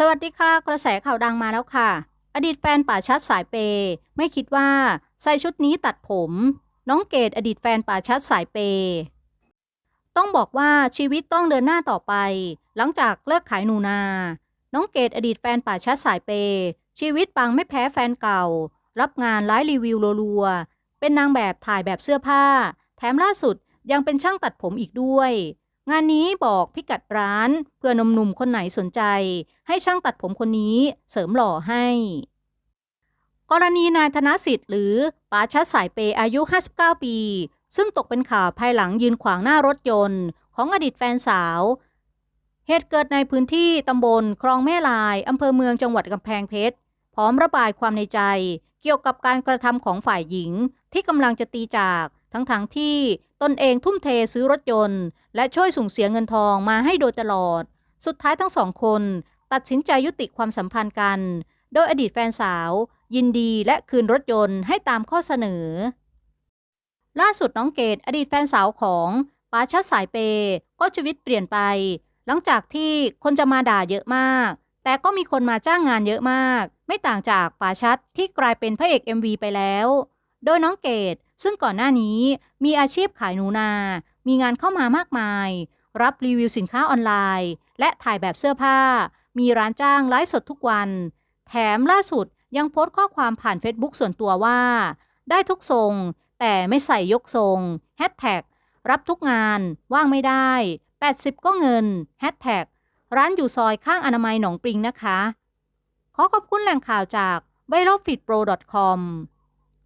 สวัสดีค่ะ กระแสข่าวดังมาแล้วค่ะ อดีตแฟนป่าชัดสายเปย์ไม่คิดว่าใส่ชุดนี้ตัดผม น้องเกดอดีตแฟนป่าชัดสายเปย์ต้องบอกว่าชีวิตต้องเดินหน้าต่อไป หลังจากเลิกขายหนูนา น้องเกดอดีตแฟนป่าชัดสายเปย์ชีวิตปังไม่แพ้แฟนเก่า รับงานไลฟ์รีวิวรัวๆเป็นนางแบบถ่ายแบบเสื้อผ้า แถมล่าสุดยังเป็นช่างตัดผมอีกด้วย งานนี้บอกพิกัดร้านเพื่อนมหนุ่มคนไหนสนใจ ให้ช่างตัดผมคนนี้เสริมหล่อให้ กรณีนายธนสิทธิ์หรือป๋าชัดสายเปย์อายุ 59 ปี ซึ่งตกเป็นข่าวภายหลังยืนขวางหน้ารถยนต์ ของอดีตแฟนสาว เหตุเกิดในพื้นที่ตำบลคลองแม่ลายอำเภอเมืองจังหวัดกำแพงเพชร พร้อมระบายความในใจเกี่ยวกับการกระทำของฝ่ายหญิง ที่กำลังจะตีจากทั้งๆทที่ตนเองทุ่มเทซื้อรถยนต์ และช่วยส่งเสียเงินทองมาให้โดยตลอด สุดท้ายทั้งสองคน ตัดสินใจยุติความสัมพันธ์กัน โดยอดีตแฟนสาว ยินดีและคืนรถยนต์ให้ตามข้อเสนอ ล่าสุดน้องเกดอดีตแฟนสาวของปาชัดสายเปย์ก็ชีวิตเปลี่ยนไป หลังจากที่คนจะมาด่าเยอะมาก แต่ก็มีคนมาจ้างงานเยอะมาก ไม่ต่างจากปาชัดที่กลายเป็นพระเอก MV ไปแล้ว โดยน้องเกดซึ่งก่อนหน้านี้มีอาชีพขายหนูนา มีงานเข้ามามากมาย รับรีวิวสินค้าออนไลน์ และถ่ายแบบเสื้อผ้า มีร้านจ้างไลฟ์สดทุกวัน แถมล่าสุดยังโพสต์ข้อความผ่าน Facebook ส่วนตัวว่า ได้ทุกทรง แต่ไม่ใส่ยกทรงแฮชแท็กรับทุกงาน ว่างไม่ได้ 80 ก็เงินแฮชแท็กร้านอยู่ซอยข้างอนามัยหนองปริงนะคะ ขอขอบคุณแหล่งข่าวจาก v i r a l f e e d p r o com